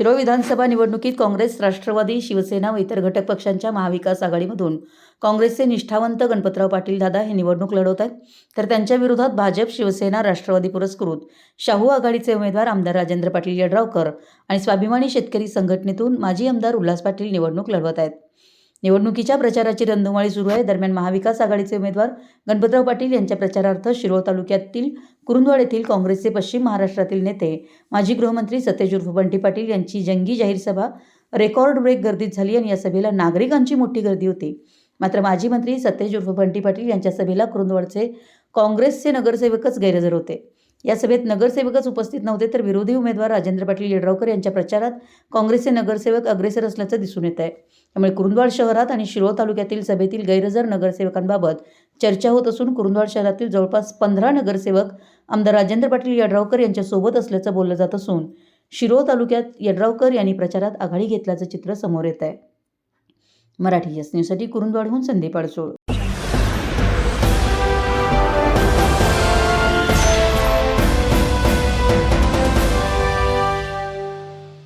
शिरोळ विधानसभा निवडणुकीत काँग्रेस राष्ट्रवादी शिवसेना व इतर घटक पक्षांच्या महाविकास आघाडीमधून काँग्रेसचे निष्ठावंत गणपतराव पाटील दादा हे निवडणूक लढवत आहेत. तर त्यांच्या विरोधात भाजप शिवसेना राष्ट्रवादी पुरस्कृत शाहू आघाडीचे उमेदवार आमदार राजेंद्र पाटील यड्रावकर आणि स्वाभिमानी शेतकरी संघटनेतून माजी आमदार उल्हास पाटील निवडणूक लढवत आहेत. निवडणुकीच्या प्रचाराची रंधुमाळी सुरू आहे. दरम्यान महाविकास आघाडीचे उमेदवार गणपतराव पाटील यांच्या प्रचारार्थ शिरोळ तालुक्यातील कुरुंदवाड येथील काँग्रेसचे पश्चिम महाराष्ट्रातील नेते माजी गृहमंत्री सतेज उर्फ बंटी पाटील यांची जंगी जाहीर सभा रेकॉर्ड ब्रेक गर्दीत झाली आणि या सभेला नागरिकांची मोठी गर्दी होती. मात्र माजी मंत्री सतेज उर्फ बंटी पाटील यांच्या सभेला कुरुंदवाडचे काँग्रेसचे नगरसेवकच गैरहजर होते. या सभेत नगरसेवकच उपस्थित नव्हते तर विरोधी उमेदवार राजेंद्र पाटील येड्रावकर यांच्या प्रचारात काँग्रेसचे नगरसेवक अग्रेसर असल्याचं दिसून येत आहे त्यामुळे कुरुंदवाड शहरात आणि शिरोळ तालुक्यातील सभेतील गैरहजर नगरसेवकांबाबत चर्चा होत असून कुरुंदवाड शहरातील जवळपास पंधरा नगरसेवक आमदार राजेंद्र पाटील येड्रावकर यांच्यासोबत असल्याचं बोललं जात असून शिरोळ तालुक्यात येड्रावकर यांनी प्रचारात आघाडी घेतल्याचं चित्र समोर येत आहे मराठी एस न्यूजसाठी कुरुंदवाडहून संदीप अडसूळ.